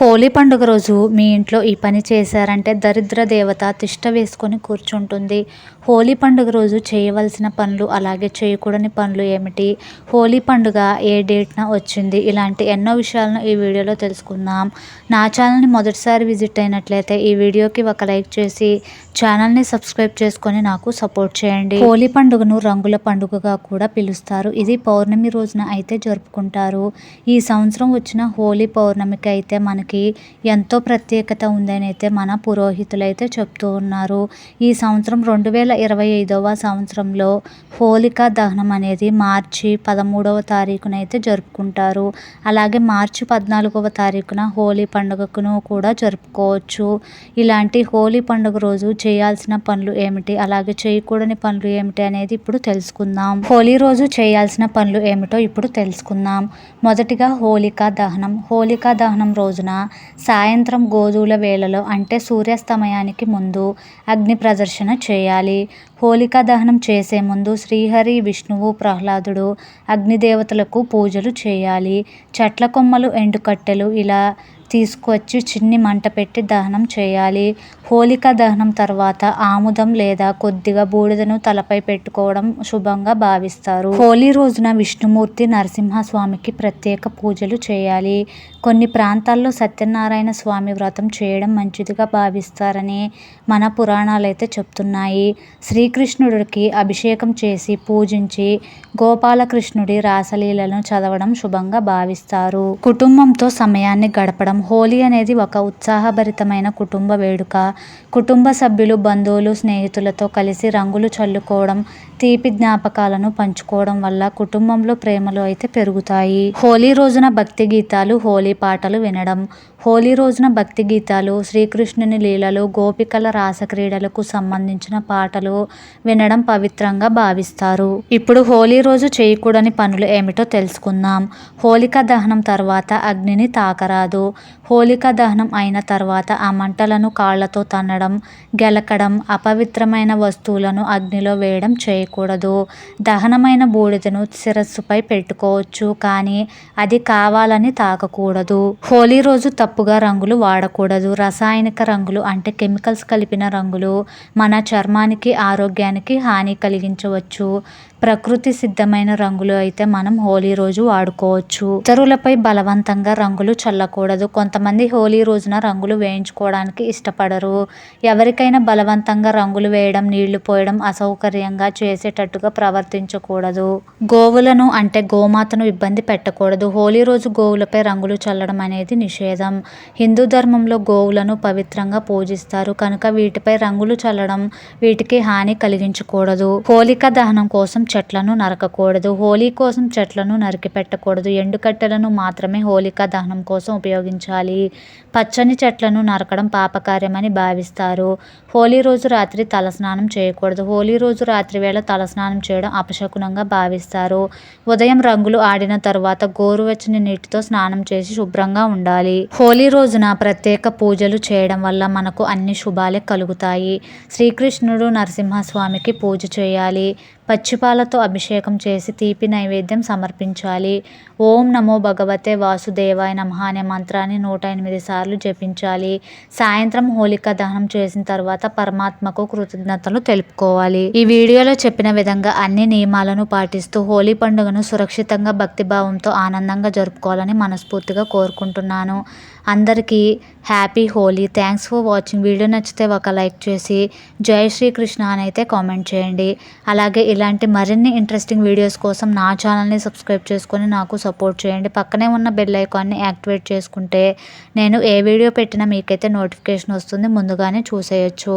హోలీ పండుగ రోజు మీ ఇంట్లో ఈ పని చేశారంటే దరిద్ర దేవత తిష్ట వేసుకొని కూర్చుంటుంది. హోలీ పండుగ రోజు చేయవలసిన పనులు అలాగే చేయకూడని పనులు ఏమిటి? హోలీ పండుగ ఏ డేట్న వచ్చింది? ఇలాంటి ఎన్నో విషయాలను ఈ వీడియోలో తెలుసుకుందాం. నా ఛానల్ని మొదటిసారి విజిట్ అయినట్లయితే ఈ వీడియోకి ఒక లైక్ చేసి ఛానల్ని సబ్స్క్రైబ్ చేసుకొని నాకు సపోర్ట్ చేయండి. హోలీ పండుగను రంగుల పండుగగా కూడా పిలుస్తారు. ఇది పౌర్ణమి రోజున అయితే జరుపుకుంటారు. ఈ సంవత్సరం వచ్చిన హోలీ పౌర్ణమికి అయితే మనకి ఎంతో ప్రత్యేకత ఉందని అయితే మన పురోహితులు అయితే చెప్తూ ఉన్నారు. ఈ సంవత్సరం రెండు వేల ఇరవై ఐదవ సంవత్సరంలో హోలికా దహనం అనేది మార్చి పదమూడవ తారీఖున అయితే జరుపుకుంటారు. అలాగే మార్చి పద్నాలుగవ తారీఖున హోలీ పండుగకును కూడా జరుపుకోవచ్చు. ఇలాంటి హోలీ పండుగ రోజు చేయాల్సిన పనులు ఏమిటి? అలాగే చేయకూడని పనులు ఏమిటి అనేది ఇప్పుడు తెలుసుకుందాం. హోలీ రోజు చేయాల్సిన పనులు ఏమిటో ఇప్పుడు తెలుసుకుందాం. మొదటిగా హోలికా దహనం. హోలికా దహనం రోజున సాయంత్రం గోధుల వేళలో అంటే సూర్యాస్తమయానికి ముందు అగ్ని ప్రదర్శన చేయాలి. హోలికా దహనం చేసే ముందు శ్రీహరి విష్ణువు ప్రహ్లాదుడు అగ్నిదేవతలకు పూజలు చేయాలి. చెట్ల కొమ్మలు ఎండుకట్టెలు ఇలా తీసుకొచ్చి చిన్ని మంట పెట్టి దహనం చేయాలి. హోలికా దహనం తర్వాత ఆముదం లేదా కొద్దిగా బూడిదను తలపై పెట్టుకోవడం శుభంగా భావిస్తారు. హోలీ రోజున విష్ణుమూర్తి నరసింహస్వామికి ప్రత్యేక పూజలు చేయాలి. కొన్ని ప్రాంతాల్లో సత్యనారాయణ స్వామి వ్రతం చేయడం మంచిదిగా భావిస్తారని మన పురాణాలు అయితే చెప్తున్నాయి. శ్రీకృష్ణుడికి అభిషేకం చేసి పూజించి గోపాలకృష్ణుడి రాసలీలను చదవడం శుభంగా భావిస్తారు. కుటుంబంతో సమయాన్ని గడపడం హోలీ అనేది ఒక ఉత్సాహభరితమైన కుటుంబ వేడుక. కుటుంబ సభ్యులు బంధువులు స్నేహితులతో కలిసి రంగులు చల్లుకోవడం తీపి జ్ఞాపకాలను పంచుకోవడం వల్ల కుటుంబంలో ప్రేమలు అయితే పెరుగుతాయి. హోలీ రోజున భక్తి గీతాలు హోలీ పాటలు వినడం. హోలీ రోజున భక్తి గీతాలు శ్రీకృష్ణుని లీలలు గోపికల రాసక్రీడలకు సంబంధించిన పాటలు వినడం పవిత్రంగా భావిస్తారు. ఇప్పుడు హోలీ రోజు చేయకూడని పనులు ఏమిటో తెలుసుకుందాం. హోలికా దహనం తర్వాత అగ్నిని తాకరాదు. హోలికా దహనం అయిన తర్వాత ఆ మంటలను కాళ్ళతో తన్నడం గెలకడం అపవిత్రమైన వస్తువులను అగ్నిలో వేయడం చేయకూడదు. దహనమైన బూడిదను శిరస్సుపై పెట్టుకోవచ్చు కానీ అది కావాలని తాకకూడదు. హోలీ రోజు తప్పుగా రంగులు వాడకూడదు. రసాయనిక రంగులు అంటే కెమికల్స్ కలిపిన రంగులు మన చర్మానికి ఆరోగ్యానికి హాని కలిగించవచ్చు. ప్రకృతి సిద్ధమైన రంగులు అయితే మనం హోలీ రోజు వాడుకోవచ్చు. ఇతరులపై బలవంతంగా రంగులు చల్లకూడదు. కొంతమంది హోలీ రోజున రంగులు వేయించుకోవడానికి ఇష్టపడరు. ఎవరికైనా బలవంతంగా రంగులు వేయడం నీళ్ళు పోయడం అసౌకర్యంగా చేసేటట్టుగా ప్రవర్తించకూడదు. గోవులను అంటే గోమాతను ఇబ్బంది పెట్టకూడదు. హోలీ రోజు గోవులపై రంగులు చల్లడం అనేది నిషేధం. హిందూ ధర్మంలో గోవులను పవిత్రంగా పూజిస్తారు. కనుక వీటిపై రంగులు చల్లడం వీటికి హాని కలిగించకూడదు. హోలిక దహనం కోసం చెట్లను నరకకూడదు. హోలీ కోసం చెట్లను నరికి పెట్టకూడదు. ఎండుకట్టెలను మాత్రమే హోలికా దహనం కోసం ఉపయోగించాలి. పచ్చని చెట్లను నరకడం పాపకార్యమని భావిస్తారు. హోలీ రోజు రాత్రి తలస్నానం చేయకూడదు. హోలీ రోజు రాత్రి వేళ తలస్నానం చేయడం అపశకునంగా భావిస్తారు. ఉదయం రంగులు ఆడిన తరువాత గోరువెచ్చని నీటితో స్నానం చేసి శుభ్రంగా ఉండాలి. హోలీ రోజున ప్రత్యేక పూజలు చేయడం వల్ల మనకు అన్ని శుభాలే కలుగుతాయి. శ్రీకృష్ణుడు నరసింహస్వామికి పూజ చేయాలి. పచ్చిపాలతో అభిషేకం చేసి తీపి నైవేద్యం సమర్పించాలి. ఓం నమో భగవతే వాసుదేవాయ నమ అనే మంత్రాన్ని నూట ఎనిమిది సార్లు జపించాలి. సాయంత్రం హోలికా దహనం చేసిన తర్వాత పరమాత్మకు కృతజ్ఞతలు తెలుపుకోవాలి. ఈ వీడియోలో చెప్పిన విధంగా అన్ని నియమాలను పాటిస్తూ హోలీ పండుగను సురక్షితంగా భక్తిభావంతో ఆనందంగా జరుపుకోవాలని మనస్ఫూర్తిగా కోరుకుంటున్నాను. అందరికీ happy Holi. Thanks for watching. Video నచ్చితే ఒక లైక్ చేసి జై శ్రీకృష్ణ అని అయితే కామెంట్ చేయండి. అలాగే ఇలాంటి మరిన్ని ఇంట్రెస్టింగ్ వీడియోస్ కోసం నా ఛానల్ని సబ్స్క్రైబ్ చేసుకొని నాకు సపోర్ట్ చేయండి. పక్కనే ఉన్న బెల్ ఐకాన్ని యాక్టివేట్ చేసుకుంటే నేను ఏ వీడియో పెట్టినా మీకైతే నోటిఫికేషన్ వస్తుంది. ముందుగానే చూసేయచ్చు.